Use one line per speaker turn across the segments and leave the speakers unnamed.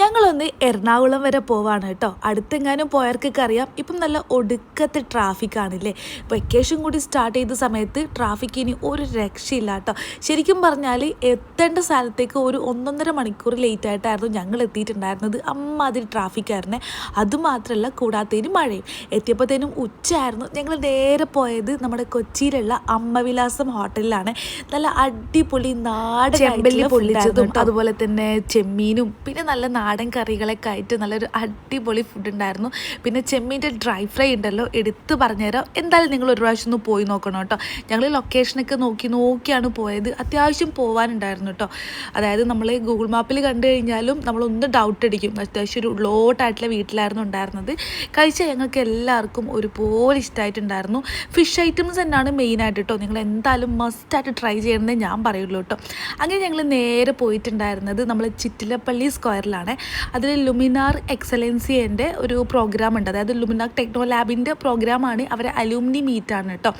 ഞങ്ങളൊന്ന് എറണാകുളം വരെ പോവാണ് കേട്ടോ. അടുത്തെങ്ങാനും പോയവർക്കൊക്കെ അറിയാം ഇപ്പം നല്ല ഒടുക്കത്തെ ട്രാഫിക് ആണല്ലേ വെക്കേഷൻ കൂടി സ്റ്റാർട്ട് ചെയ്ത സമയത്ത് ട്രാഫിക് ഇനി ഒരു രക്ഷയില്ല കേട്ടോ. ശരിക്കും പറഞ്ഞാൽ എത്തേണ്ട സ്ഥലത്തേക്ക് ഒരു ഒന്നൊന്നര മണിക്കൂർ ലേറ്റ് ആയിട്ടായിരുന്നു ഞങ്ങൾ എത്തിയിട്ടുണ്ടായിരുന്നത്. അമ്മാതിരി ട്രാഫിക് ആയിരുന്നേ. അതുമാത്രമല്ല കൂടാത്തതിന് മഴയും. എത്തിയപ്പോഴത്തേനും ഉച്ചയായിരുന്നു. ഞങ്ങൾ നേരെ പോയത് നമ്മുടെ കൊച്ചിയിലുള്ള അമ്മവിലാസം ഹോട്ടലിലാണ്. നല്ല അടിപൊളി നാടൻ
പൊള്ളിച്ചതും,
അതുപോലെ തന്നെ ചെമ്മീനും പിന്നെ നല്ല നാടൻ കറികളൊക്കെ ആയിട്ട് നല്ലൊരു അടിപൊളി ഫുഡ് ഉണ്ടായിരുന്നു. പിന്നെ ചെമ്മീന്റെ ഡ്രൈ ഫ്രൈ ഉണ്ടല്ലോ എടുത്ത് പറഞ്ഞുതരാം. എന്തായാലും നിങ്ങൾ ഒരു പ്രാവശ്യം ഒന്ന് പോയി നോക്കണം കേട്ടോ. ഞങ്ങൾ ലൊക്കേഷനൊക്കെ നോക്കി നോക്കിയാണ് പോയത്. അത്യാവശ്യം പോകാനുണ്ടായിരുന്നു കേട്ടോ. അതായത് നമ്മൾ ഗൂഗിൾ മാപ്പിൽ കണ്ടു കഴിഞ്ഞാലും നമ്മളൊന്ന് ഡൗട്ട് അടിക്കും. അത്യാവശ്യം ഒരു ഉള്ളോട്ടായിട്ടുള്ള വീട്ടിലായിരുന്നു ഉണ്ടായിരുന്നത്. കഴിച്ച ഞങ്ങൾക്ക് എല്ലാവർക്കും ഒരുപോലെ ഇഷ്ടമായിട്ടുണ്ടായിരുന്നു ഫിഷ് ഐറ്റംസ് തന്നെയാണ് മെയിനായിട്ട് കേട്ടോ. നിങ്ങൾ എന്തായാലും മസ്റ്റായിട്ട് ട്രൈ ചെയ്യണമെന്നേ ഞാൻ പറയുള്ളൂ കേട്ടോ. അങ്ങനെ ഞങ്ങൾ നേരെ പോയിട്ടുണ്ടായിരുന്നത് നമ്മൾ ചിറ്റിലപ്പള്ളി സ്ക്വയറിലാണ് അതിൽ ലുമിനാർ എക്സലൻസിയന്റെ ഒരു പ്രോഗ്രാം ഉണ്ട്. അതായത് ലുമിനാർ ടെക്നോ ലാബിന്റെ പ്രോഗ്രാമാണ് അവരെ അലൂമിനി മീറ്റാണ് കേട്ടോ.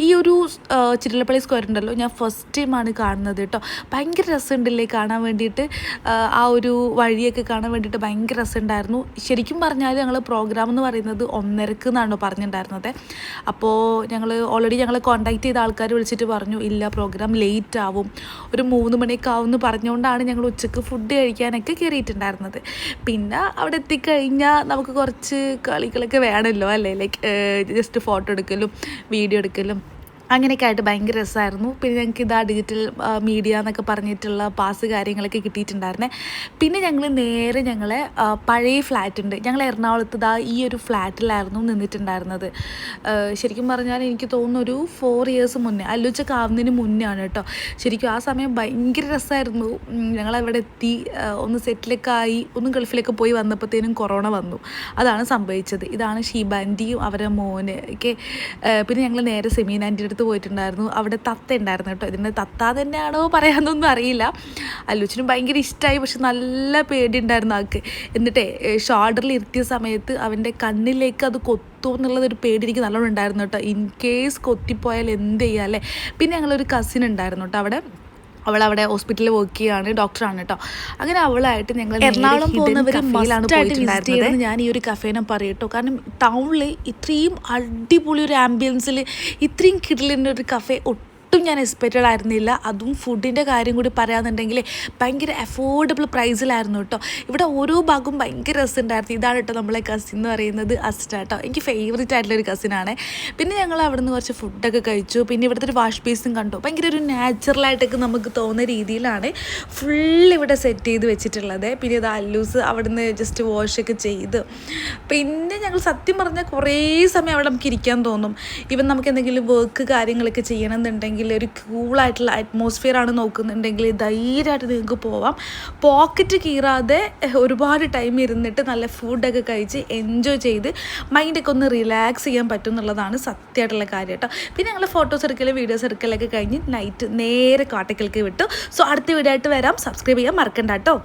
ഈ ഒരു ചിരിലപ്പള്ളി സ്ക്വയർ ഉണ്ടല്ലോ. ഞാൻ ഫസ്റ്റ് ടൈമാണ് കാണുന്നത് കേട്ടോ. ഭയങ്കര രസമുണ്ടല്ലേ കാണാൻ വേണ്ടിയിട്ട്. ആ, ഒരു വഴിയൊക്കെ കാണാൻ വേണ്ടിയിട്ട് ഭയങ്കര രസമുണ്ടായിരുന്നു. ശരിക്കും പറഞ്ഞാൽ ഞങ്ങൾ പ്രോഗ്രാം എന്ന് പറയുന്നത് ഒന്നരക്ക് എന്നാണ് പറഞ്ഞിട്ടുണ്ടായിരുന്നത്. അപ്പോൾ ഞങ്ങൾ ഓൾറെഡി ഞങ്ങൾ കോൺടാക്ട് ചെയ്ത ആൾക്കാർ വിളിച്ചിട്ട് പറഞ്ഞു ഇല്ല പ്രോഗ്രാം ലേറ്റ് ആവും. ഒരു മൂന്ന് മണിയൊക്കെ ആവും എന്ന് പറഞ്ഞുകൊണ്ടാണ് ഞങ്ങൾ ഉച്ചയ്ക്ക് ഫുഡ് കഴിക്കാനൊക്കെ കയറിയിട്ടുണ്ടായിരുന്നത് പിന്നെ അവിടെ എത്തിക്കഴിഞ്ഞാൽ നമുക്ക് കുറച്ച് കളികളൊക്കെ വേണമല്ലോ അല്ലേ? ലൈക്ക് ജസ്റ്റ് ഫോട്ടോ എടുക്കലും വീഡിയോ എടുക്കലും. അങ്ങനെയൊക്കെ ആയിട്ട് ഭയങ്കര രസമായിരുന്നു. പിന്നെ ഞങ്ങൾക്ക് ഇതാ ഡിജിറ്റൽ മീഡിയ എന്നൊക്കെ പറഞ്ഞിട്ടുള്ള പാസ് കാര്യങ്ങളൊക്കെ കിട്ടിയിട്ടുണ്ടായിരുന്നേ. പിന്നെ ഞങ്ങൾ നേരെ ഞങ്ങളെ പഴയ ഫ്ലാറ്റ് ഉണ്ട്. ഞങ്ങൾ എറണാകുളത്ത് ഇതാ ഈ ഒരു ഫ്ലാറ്റിലായിരുന്നു നിന്നിട്ടുണ്ടായിരുന്നത്. ശരിക്കും പറഞ്ഞാൽ എനിക്ക് തോന്നുന്നു ഒരു ഫോർ ഇയേഴ്സ് മുന്നേ അല്ലുച്ചൊക്കെ ആവുന്നതിന് മുന്നേ ആണ് കേട്ടോ. ശരിക്കും ആ സമയം ഭയങ്കര രസമായിരുന്നു. ഞങ്ങൾ അവിടെ എത്തി ഒന്ന് സെറ്റിലൊക്കെ ആയി ഒന്ന് ഗൾഫിലൊക്കെ പോയി വന്നപ്പോഴത്തേനും കൊറോണ വന്നു. അതാണ് സംഭവിച്ചത്. ഇതാണ് ഷീബാന്റിയും അവരുടെ മോന് ഒക്കെ. പിന്നെ ഞങ്ങൾ നേരെ സെമീനാന്റെ ആന്റിയുടെ അടുത്ത് പോയിട്ടുണ്ടായിരുന്നു. അവിടെ തത്ത ഉണ്ടായിരുന്നു കേട്ടോ. ഇതിന്റെ തത്ത തന്നെയാണോ പറയാമെന്നൊന്നും അറിയില്ല. അല്ലുച്ചിനും ഭയങ്കര ഇഷ്ടമായി പക്ഷെ നല്ല പേടി ഉണ്ടായിരുന്നു ആൾക്ക്. എന്നിട്ടേ ഷോൾഡറിൽ ഇരുത്തിയ സമയത്ത് അവന്റെ കണ്ണിലേക്ക് അത് കൊത്തുമോ എന്നുള്ളതൊരു പേടി എനിക്ക് നല്ലോണം ഉണ്ടായിരുന്നു കേട്ടോ. ഇൻ കേസ് കൊത്തിപ്പോയാൽ എന്ത് ചെയ്യാം അല്ലേ? പിന്നെ ഞങ്ങളൊരു കസിൻ ഉണ്ടായിരുന്നു കേട്ടോ അവിടെ. അവൾ അവിടെ ഹോസ്പിറ്റലിൽ വർക്ക് ചെയ്യുകയാണ് ഡോക്ടറാണ് കേട്ടോ അങ്ങനെ അവളായിട്ട് ഞങ്ങൾ
എറണാകുളം ആയിട്ട്
വിസിറ്റ് ഞാൻ ഈ ഒരു കഫേനെ പറയട്ടോ കാരണം ടൗണിൽ ഇത്രയും അടിപൊളി ഒരു ആംബിയൻസിൽ ഇത്രയും കിടലിന്റെ ഒരു കഫേ ഒട്ടും ഞാൻ എക്സ്പെക്റ്റഡ് ആയിരുന്നില്ല. അതും ഫുഡിന്റെ കാര്യം കൂടി പറയാന്നുണ്ടെങ്കിൽ ഭയങ്കര അഫോർഡബിൾ പ്രൈസിലായിരുന്നു കേട്ടോ ഇവിടെ ഓരോ ഭാഗവും ഭയങ്കര രസമുണ്ടായിരുന്നു. ഇതാണ് കേട്ടോ നമ്മളെ കസിൻ എന്ന് പറയുന്നത് അസ്റ്റ കേട്ടോ എനിക്ക് ഫേവറേറ്റ് ആയിട്ടുള്ളൊരു കസിനാണ് പിന്നെ ഞങ്ങൾ അവിടെ നിന്ന് കുറച്ച് ഫുഡൊക്കെ കഴിച്ചു. പിന്നെ ഇവിടുത്തെ ഒരു വാഷ് ബേസും കണ്ടു. ഭയങ്കര ഒരു നാച്ചുറലായിട്ടൊക്കെ നമുക്ക് തോന്നുന്ന രീതിയിലാണ് ഫുൾ ഇവിടെ സെറ്റ് ചെയ്ത് വെച്ചിട്ടുള്ളത്. പിന്നെ ഇത് അല്ലൂസ് അവിടുന്ന് ജസ്റ്റ് വാഷൊക്കെ ചെയ്ത്. പിന്നെ ഞങ്ങൾ സത്യം പറഞ്ഞാൽ കുറേ സമയം അവിടെ നമുക്ക് ഇരിക്കാൻ തോന്നും. ഇവൻ നമുക്ക് എന്തെങ്കിലും വർക്ക് കാര്യങ്ങളൊക്കെ ചെയ്യണമെന്നുണ്ടെങ്കിൽ ഒരു കൂളായിട്ടുള്ള അറ്റ്മോസ്ഫിയർ ആണ് നോക്കുന്നുണ്ടെങ്കിൽ ധൈര്യമായിട്ട് നിങ്ങൾക്ക് പോവാം. പോക്കറ്റ് കീറാതെ ഒരുപാട് ടൈം ഇരുന്നിട്ട് നല്ല ഫുഡൊക്കെ കഴിച്ച് എൻജോയ് ചെയ്ത് മൈൻഡൊക്കെ ഒന്ന് റിലാക്സ് ചെയ്യാൻ പറ്റും എന്നുള്ളതാണ് സത്യമായിട്ടുള്ള കാര്യം കേട്ടോ. പിന്നെ ഞങ്ങൾ ഫോട്ടോസ് എടുക്കലും വീഡിയോസ് എടുക്കലൊക്കെ കഴിഞ്ഞ് നൈറ്റ് നേരെ കാട്ടക്കലേക്ക് വിട്ടു. സോ അടുത്ത വീഡിയോ ആയിട്ട് വരാം. സബ്സ്ക്രൈബ് ചെയ്യാൻ മറക്കണ്ട കേട്ടോ.